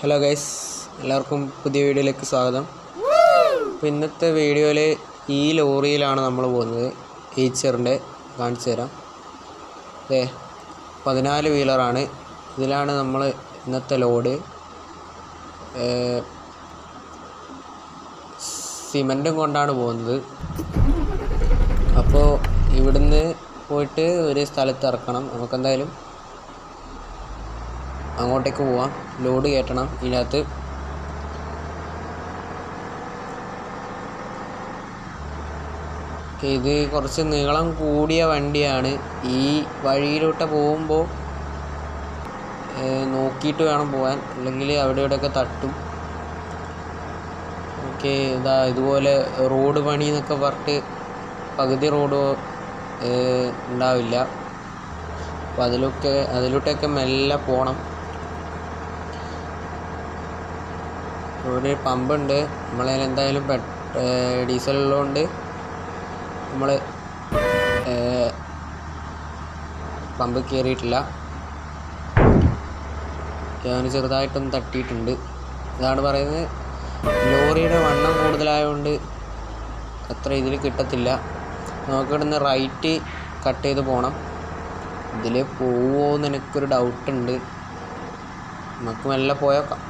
Hello guys എല്ലാവർക്കും പുതിയ വീഡിയോയിലേക്ക് സ്വാഗതം. അപ്പോൾ ഇന്നത്തെ വീഡിയോയിൽ ഈ ലോറിയിലാണ് നമ്മൾ പോകുന്നത്. ഈച്ചറിന്റെ കാണിച്ചു തരാം. അതെ പതിനാല് വീലറാണ് ഇതിലാണ് നമ്മൾ ഇന്നത്തെ ലോഡ് സിമന്റും കൊണ്ടാണ് പോകുന്നത്. അപ്പോൾ ഇവിടുന്ന് പോയിട്ട് ഒരു സ്ഥലത്ത് ഇറക്കണം. നമുക്കെന്തായാലും അങ്ങോട്ടേക്ക് പോവാം. ലോഡ് കയറ്റണം. ഇതിനകത്ത് ഇത് കുറച്ച് നീളം കൂടിയ വണ്ടിയാണ്. ഈ വഴിയിലോട്ട് പോകുമ്പോൾ നോക്കിയിട്ട് വേണം പോകാൻ അല്ലെങ്കിൽ അവിടെ ഇവിടെയൊക്കെ തട്ടും. ഓക്കെ ഇതാ ഇതുപോലെ റോഡ് പണി എന്നൊക്കെ പറഞ്ഞിട്ട് പകുതി റോഡ് ഉണ്ടാവില്ല. അപ്പോൾ അതിലൊക്കെ അതിലോട്ടൊക്കെ മെല്ലെ പോകണം ഇവിടെ പമ്പുണ്ട്. നമ്മളതിൽ എന്തായാലും ഡീസൽ ഉള്ളതുകൊണ്ട് നമ്മൾ പമ്പ് കയറിയിട്ടില്ല ഞാൻ ചെറുതായിട്ടൊന്ന് തട്ടിയിട്ടുണ്ട്. ഇതാണ് പറയുന്നത്. ലോറിയുടെ വണ്ണം കൂടുതലായതുകൊണ്ട് അത്ര ഇതിൽ കിട്ടത്തില്ല. നമുക്ക് ഇവിടുന്ന് റൈറ്റ് കട്ട് ചെയ്ത് പോകണം ഇതിൽ പോവുമോ എന്ന് എനിക്കൊരു ഡൗട്ടുണ്ട് നമുക്ക് മെല്ലെ പോയേക്കാം.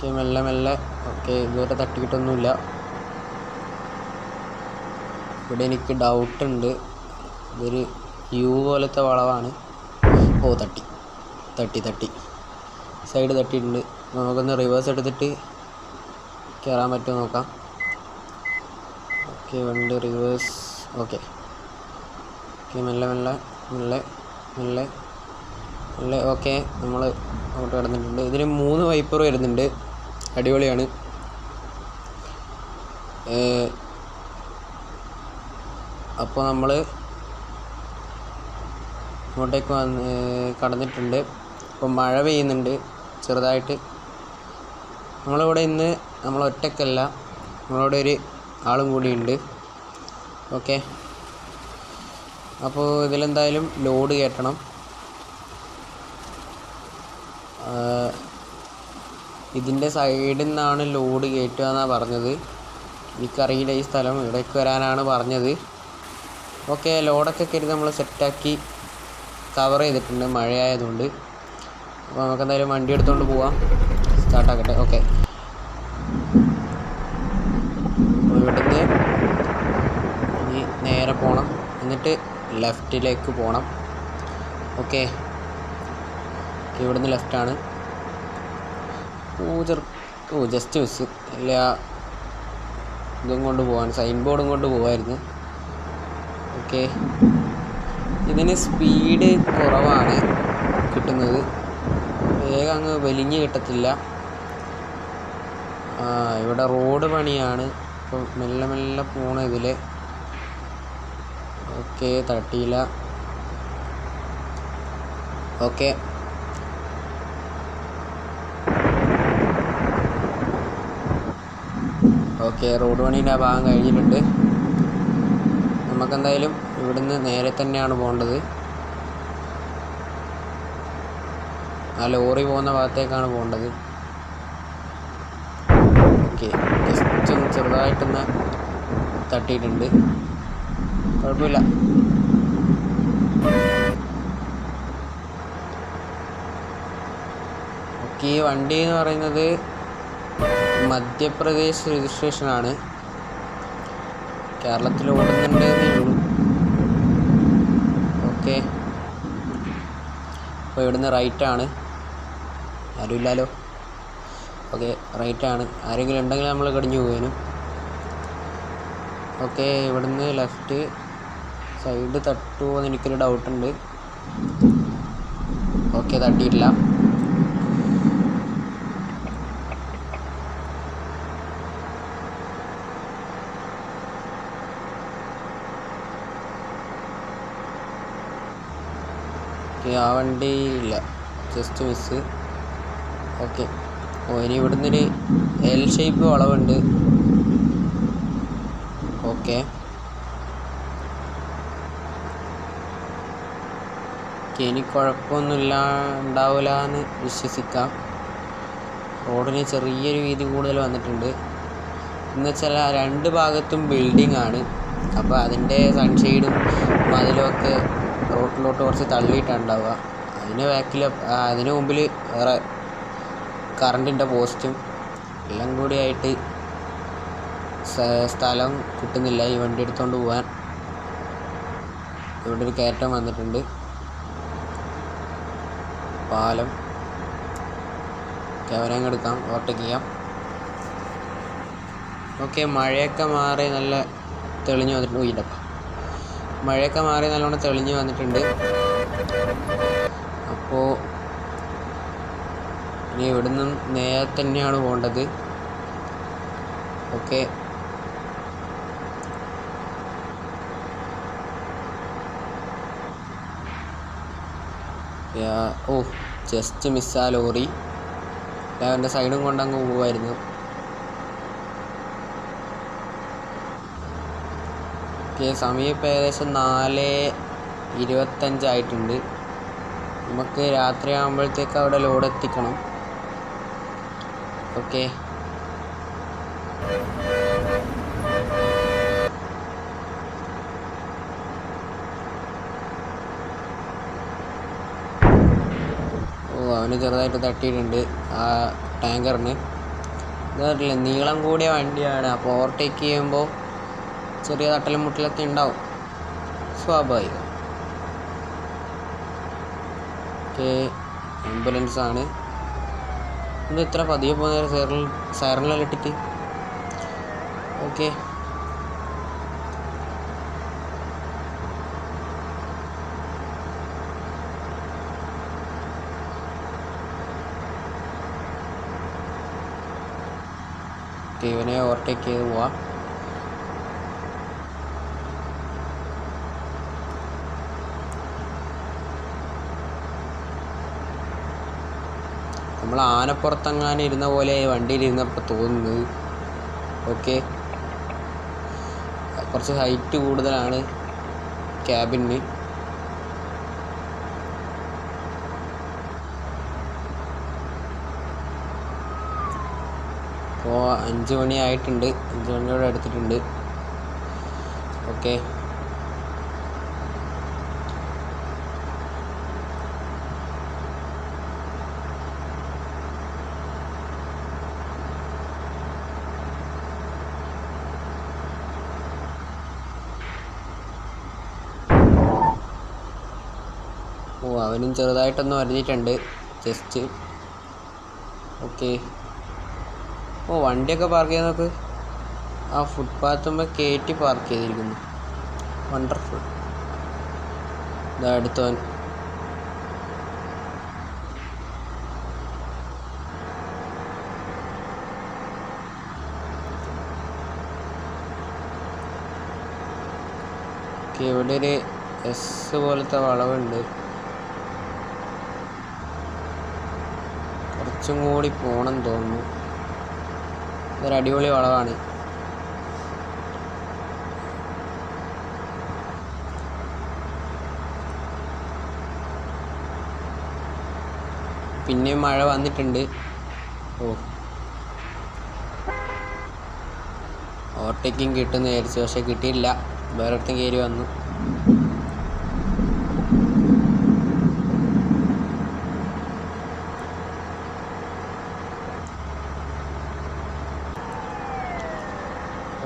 ഓക്കെ മെല്ലെ മെല്ലെ. ഓക്കെ ഇതുവരെ തട്ടിയിട്ടൊന്നുമില്ല. ഇവിടെ എനിക്ക് ഡൗട്ട് ഉണ്ട് ഇതൊരു യു പോലത്തെ വളവാണ്. ഓ തട്ടി. തട്ടി തട്ടി. സൈഡ് തട്ടിയിട്ടുണ്ട്. നമുക്കൊന്ന് റിവേഴ്സ് എടുത്തിട്ട് കയറാൻ പറ്റുമോ നോക്കാം. ഓക്കെ വണ്ടി റിവേഴ്സ് ഓക്കെ. ഓക്കെ മെല്ലെ മെല്ലെ മെല്ലെ മെല്ലെ മെല്ലെ. ഓക്കെ നമ്മൾ അങ്ങോട്ട് കിടന്നിട്ടുണ്ട്. ഇതിന് മൂന്ന് വൈപ്പർ വരുന്നുണ്ട്. അടിപൊളിയാണ്. അപ്പോൾ നമ്മൾ ഇങ്ങോട്ടേക്ക് വന്ന് കടന്നിട്ടുണ്ട്. ഇപ്പോൾ മഴ പെയ്യുന്നുണ്ട് ചെറുതായിട്ട്. നമ്മളിവിടെ ഇന്ന് നമ്മൾ ഒറ്റക്കല്ല നമ്മളോട് ഒരു ആളും കൂടിയുണ്ട്. ഓക്കെ. അപ്പോൾ ഇതിലെന്തായാലും ലോഡ് കയറ്റണം. ഇതിന്റെ സൈഡിൽ നിന്നാണ് ലോഡ് കയറ്റുക എന്നാണ് പറഞ്ഞത്. എനിക്കറിയില്ല ഈ സ്ഥലം ഇവിടേക്ക് വരാനാണ് പറഞ്ഞത്. ഓക്കെ ലോഡൊക്കെ കരുതി നമ്മൾ സെറ്റാക്കി കവർ ചെയ്തിട്ടുണ്ട് മഴയായതുകൊണ്ട്. അപ്പോൾ നമുക്ക് എന്തായാലും വണ്ടി എടുത്തുകൊണ്ട് പോവാം. സ്റ്റാർട്ടാക്കട്ടെ. ഓക്കെ. ഇവിടുന്ന് ഇനി നേരെ പോകണം എന്നിട്ട് ലെഫ്റ്റിലേക്ക് പോകണം ഓക്കെ. ഇവിടുന്ന് ലെഫ്റ്റാണ്. ഓ ജസ്റ്റ് മിസ് അല്ല ഇതും കൊണ്ട് പോകാൻ സൈൻ ബോർഡും കൊണ്ട് പോകായിരുന്നു ഓക്കെ ഇതിന് സ്പീഡ് കുറവാണ് കിട്ടുന്നത്. വേഗം അങ്ങ് വലിഞ്ഞ് കിട്ടത്തില്ല. ഇവിടെ റോഡ് പണിയാണ്. ഇപ്പം മെല്ലെ മെല്ലെ പോണ ഇതിൽ ഓക്കെ തട്ടിയില്ല. ഓക്കെ ഓക്കെ റോഡ് പണീന്റെ ആ ഭാഗം കഴിഞ്ഞിട്ടുണ്ട്. നമുക്കെന്തായാലും ഇവിടുന്ന് നേരെ തന്നെയാണ് പോകേണ്ടത്. ആ ലോറി പോകുന്ന ഭാഗത്തേക്കാണ് പോകേണ്ടത്. ഓക്കെ ജസ്റ്റ് ഒന്ന് ചെറുതായിട്ടൊന്ന് തട്ടിയിട്ടുണ്ട്. കുഴപ്പമില്ല. ഓക്കെ ഈ വണ്ടി എന്ന് പറയുന്നത് മധ്യപ്രദേശ് രജിസ്ട്രേഷനാണ്. കേരളത്തിൽ ഓടുന്നുണ്ട് ഉള്ളൂ ഓക്കെ. അപ്പോൾ ഇവിടുന്ന് റൈറ്റാണ്. ആരുമില്ലല്ലോ ഓക്കെ റൈറ്റാണ്. ആരെങ്കിലും ഉണ്ടെങ്കിൽ നമ്മൾ കടിഞ്ഞു പോകാനും ഓക്കെ ഇവിടുന്ന് ലെഫ്റ്റ് സൈഡ് തട്ടുമോ എന്ന് എനിക്കൊരു ഡൗട്ടുണ്ട് ഓക്കെ തട്ടിയിട്ടില്ല. ഓക്കെ ആ വണ്ടി ഇല്ല. ജസ്റ്റ് മിസ് ഓക്കെ ഓ ഇനി ഇവിടുന്ന് ഒരു എൽ ഷേപ്പ് വളവുണ്ട് ഓക്കെ ഇനി കുഴപ്പമൊന്നുമില്ല ഉണ്ടാവില്ല എന്ന് വിശ്വസിക്കാം റോഡിന് ചെറിയൊരു വീതി കൂടുതൽ വന്നിട്ടുണ്ട്. എന്ന് വെച്ചാൽ രണ്ട് ഭാഗത്തും ബിൽഡിംഗ് ആണ്. അപ്പോൾ അതിന്റെ സൺഷെയ്ഡും മതിലും ഒക്കെ റോട്ടിലോട്ട് കുറച്ച് തള്ളിയിട്ടാണ് ഉണ്ടാവുക. അതിന് ബാക്കിൽ അതിന് മുമ്പിൽ വേറെ കറണ്ടിന്റെ പോസ്റ്റും എല്ലാം കൂടി ആയിട്ട് സ്ഥലം കിട്ടുന്നില്ല. ഈ വണ്ടി എടുത്തുകൊണ്ട് പോകാൻ ഇവിടെ ഒരു കയറ്റം വന്നിട്ടുണ്ട്. പാലം. ക്യാമറയും എടുക്കാം. ഓവർടേക്ക് ചെയ്യാം. ഓക്കെ മഴയൊക്കെ മാറി നല്ല തെളിഞ്ഞു വന്നിട്ടുണ്ട്. ഉയ്യപ്പ മഴയൊക്കെ മാറി നല്ലോണം തെളിഞ്ഞു വന്നിട്ടുണ്ട്. അപ്പോൾ ഇനി ഇവിടുന്ന് നേരെ തന്നെയാണ് പോകേണ്ടത്. ഓക്കെ. ഓ ജസ്റ്റ് മിസ്സാ ലോറി. അവന്റെ സൈഡും കൊണ്ടങ്ങ് പോവായിരുന്നു. ഓക്കെ സമയം ഇപ്പോൾ ഏകദേശം നാല് ഇരുപത്തഞ്ചായിട്ടുണ്ട് നമുക്ക് രാത്രി ആകുമ്പോഴത്തേക്ക് അവിടെ ലോഡ് എത്തിക്കണം. ഓക്കെ. ഓ അവന് ചെറുതായിട്ട് തട്ടിയിട്ടുണ്ട് ആ ടാങ്കറിന്. ഇതറിയില്ല നീളം കൂടിയ വണ്ടിയാണ്. അപ്പോൾ ഓവർടേക്ക് ചെയ്യുമ്പോൾ ചെറിയ തട്ടലും മുട്ടലൊക്കെ ഉണ്ടാവും. സ്വാഭാവികം. ഓക്കെ ആംബുലൻസ് ആണ് ഇത് ഇത്ര പതിയെ പോകുന്ന സൈറൽ സൈറനിലെല്ലാം ഇട്ടിട്ട് ഓക്കെ. ഇവനെ ഓവർടേക്ക് ചെയ്ത് പോവാം. നമ്മൾ ആനപ്പുറത്തെങ്ങാനും ഇരുന്ന പോലെ വണ്ടിയിൽ ഇരുന്നപ്പോൾ തോന്നുന്നത് ഓക്കെ. കുറച്ച് ഹൈറ്റ് കൂടുതലാണ് ക്യാബിന്. ഇപ്പോൾ അഞ്ച് മണിയായിട്ടുണ്ട്. അഞ്ച് മണിയോട് അടുത്തിട്ടുണ്ട്. ഓക്കെ. അവനും ചെറുതായിട്ടൊന്ന് വരഞ്ഞിട്ടുണ്ട് ജസ്റ്റ് ഓക്കെ ഓ വണ്ടിയൊക്കെ പാർക്ക് ചെയ്യാൻ നോക്ക്. ആ ഫുട്പാത്തുമ്പോൾ കയറ്റി പാർക്ക് ചെയ്തിരിക്കുന്നു. വണ്ടർഫുൾ ഇതാ അടുത്തവൻ ഇവിടെ ഒരു എസ് പോലത്തെ വളവുണ്ട്. കുറച്ചും കൂടി പോണം തോന്നുന്നു. ഇതൊരു അടിപൊളി വളവാണ്. പിന്നെയും മഴ വന്നിട്ടുണ്ട്. ഓ. ഓവർടേക്കിങ് കിട്ടുന്ന വിചാരിച്ചു പക്ഷെ കിട്ടിയില്ല. വേറെ അടുത്തും കയറി വന്നു.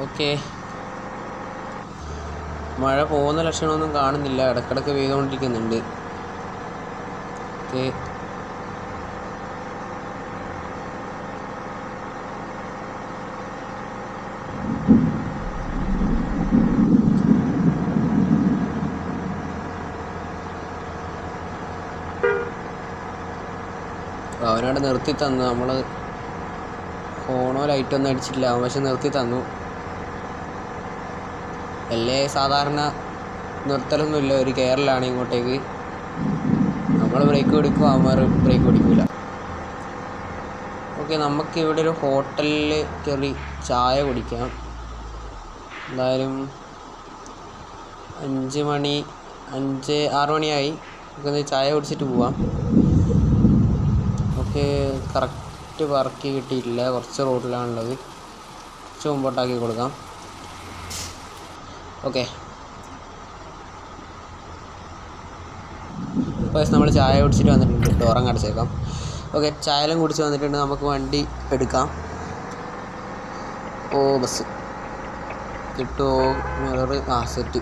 ഓക്കെ. മഴ പോകുന്ന ലക്ഷണമൊന്നും കാണുന്നില്ല. ഇടക്കിടക്ക് പെയ്തുകൊണ്ടിരിക്കുന്നുണ്ട്. ഓക്കെ. അവനവിടെ നിർത്തി തന്നു. നമ്മൾ ഫോണോ ലൈറ്റൊന്നും അടിച്ചിട്ടില്ല. അവൻ പക്ഷെ നിർത്തി തന്നു. അല്ലേ? സാധാരണ നിർത്തലൊന്നുമില്ല. ഒരു കേരളാണ് ഇങ്ങോട്ടേക്ക്. നമ്മൾ ബ്രേക്ക് പിടിക്കും അവന്മാർ ബ്രേക്ക് പിടിക്കില്ല ഓക്കെ നമുക്ക് ഇവിടെ ഒരു ഹോട്ടലിൽ കയറി ചായ കുടിക്കാം. എന്തായാലും അഞ്ച് മണി അഞ്ച് ആറ് മണിയായി. നമുക്കൊന്ന് ചായ കുടിച്ചിട്ട് പോവാം. ഓക്കെ കറക്റ്റ് വർക്ക് കിട്ടിയിട്ടില്ല. കുറച്ച് റോഡിലാണുള്ളത്. കുറച്ച് മുമ്പോട്ടാക്കി കൊടുക്കാം. ഓക്കെ. ഇപ്പോൾ നമ്മൾ ചായ കുടിച്ചിട്ട് വന്നിട്ടുണ്ട് ഡോറം കടച്ചേക്കാം ഓക്കെ ചായലും കുടിച്ച് വന്നിട്ടുണ്ട് നമുക്ക് വണ്ടി എടുക്കാം. ഓ ബസ്. കിട്ടുമോ മിറർ ആ സെറ്റ്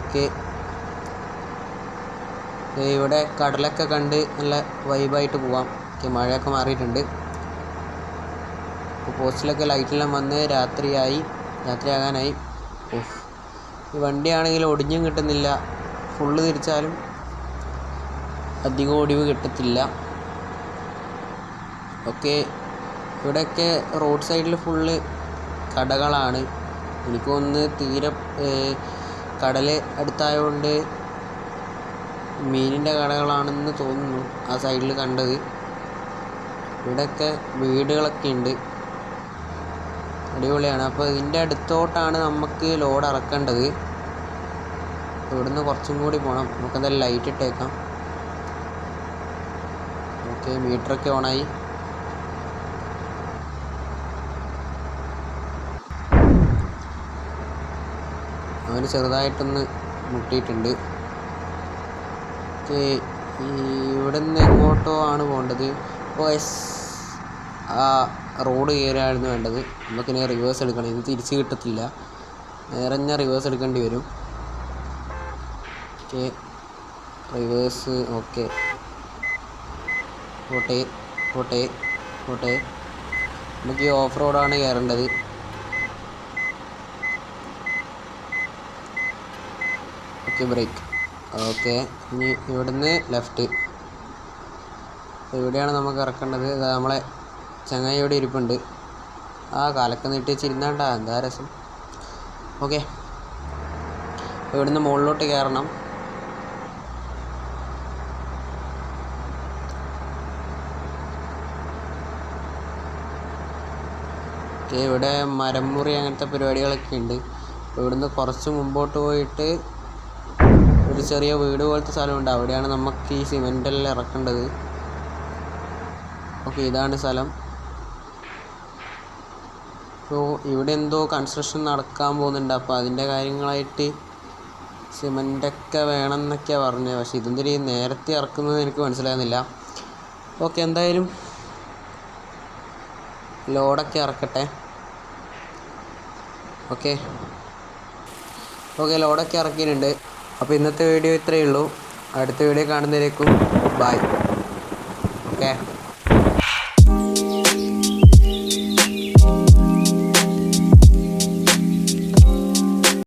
ഓക്കെ. ഇവിടെ കടലൊക്കെ കണ്ട് നല്ല വൈബായിട്ട് പോവാം. ഓക്കെ മഴയൊക്കെ മാറിയിട്ടുണ്ട്. പോസ്റ്റിലൊക്കെ ലൈറ്റെല്ലാം വന്ന് രാത്രിയായി. രാത്രിയാകാനായി. ഈ വണ്ടിയാണെങ്കിൽ ഒടിഞ്ഞും കിട്ടുന്നില്ല. ഫുള്ള് തിരിച്ചാലും അധികം ഒടിവ് കിട്ടത്തില്ല. ഓക്കെ. ഇവിടെയൊക്കെ റോഡ് സൈഡിൽ ഫുള്ള് കടകളാണ്. എനിക്ക് ഒന്ന് തീരെ കടൽ അടുത്തായതുകൊണ്ട് മീനിന്റെ കടകളാണെന്ന് തോന്നുന്നു ആ സൈഡിൽ കണ്ടത്. ഇവിടെയൊക്കെ വീടുകളൊക്കെ ഉണ്ട് അടിപൊളിയാണ്. അപ്പോൾ ഇതിന്റെ അടുത്തോട്ടാണ് നമുക്ക് ലോഡ് ഇറക്കേണ്ടത് ഇവിടുന്ന് കുറച്ചും കൂടി പോകണം നമുക്കെന്തായാലും ലൈറ്റ് ഇട്ടേക്കാം. ഓക്കെ മീറ്ററൊക്കെ ഓണായി അവന് ചെറുതായിട്ടൊന്ന് മുട്ടിയിട്ടുണ്ട്. ഓക്കെ ഇവിടുന്ന് എങ്ങോട്ടോ ആണ് പോകേണ്ടത്. ഇപ്പോൾ എസ് ആ റോഡ് കയറിയായിരുന്നു വേണ്ടത്. നമുക്കിനി റിവേഴ്സ് എടുക്കണം. ഇത് തിരിച്ച് കിട്ടത്തില്ല. നേരെ റിവേഴ്സ് എടുക്കേണ്ടി വരും. ഓക്കെ റിവേഴ്സ് ഓക്കെ പോട്ടെ പോട്ടെ പോട്ടെ. നമുക്ക് ഈ ഓഫ് റോഡാണ് കയറേണ്ടത്. ഓക്കെ ബ്രേക്ക് ഓക്കെ ഇനി ഇവിടുന്ന് ലെഫ്റ്റ് ഇവിടെയാണ് നമുക്ക് ഇറക്കേണ്ടത്. നമ്മളെ ചങ്ങായി ഇവിടെ ഇരിപ്പുണ്ട്. ആ കാലൊക്കെ നീട്ടി വെച്ചിരുന്നാണ്ടാ എന്താ രസം. ഓക്കെ. ഇവിടുന്ന് മുകളിലോട്ട് കയറണം. ഇവിടെ മരം മുറി അങ്ങനത്തെ പരിപാടികളൊക്കെ ഉണ്ട്. ഇവിടുന്ന് കുറച്ച് മുമ്പോട്ട് പോയിട്ട് ഒരു ചെറിയ വീട് പോലത്തെ സ്ഥലമുണ്ട്. അവിടെയാണ് നമുക്ക് ഈ സിമെന്റെല്ലാം ഇറക്കേണ്ടത്. ഓക്കെ ഇതാണ് സ്ഥലം. അപ്പോൾ ഇവിടെ എന്തോ കൺസ്ട്രക്ഷൻ നടക്കാൻ പോകുന്നുണ്ട്. അപ്പോൾ അതിന്റെ കാര്യങ്ങളായിട്ട് സിമന്റൊക്കെ വേണം എന്നൊക്കെയാണ് പറഞ്ഞത്. പക്ഷേ ഇതെന്തിനീ നേരത്തെ ഇറക്കുന്നത് എനിക്ക് മനസ്സിലാകുന്നില്ല. ഓക്കെ എന്തായാലും ലോഡൊക്കെ ഇറക്കട്ടെ. ഓക്കെ. ഓക്കെ ലോഡൊക്കെ ഇറക്കിയിട്ടുണ്ട്. അപ്പോൾ ഇന്നത്തെ വീഡിയോ ഇത്രയേ ഉള്ളൂ. അടുത്ത വീഡിയോ കാണുന്നതിലേക്കും ബായ് ഓക്കെ.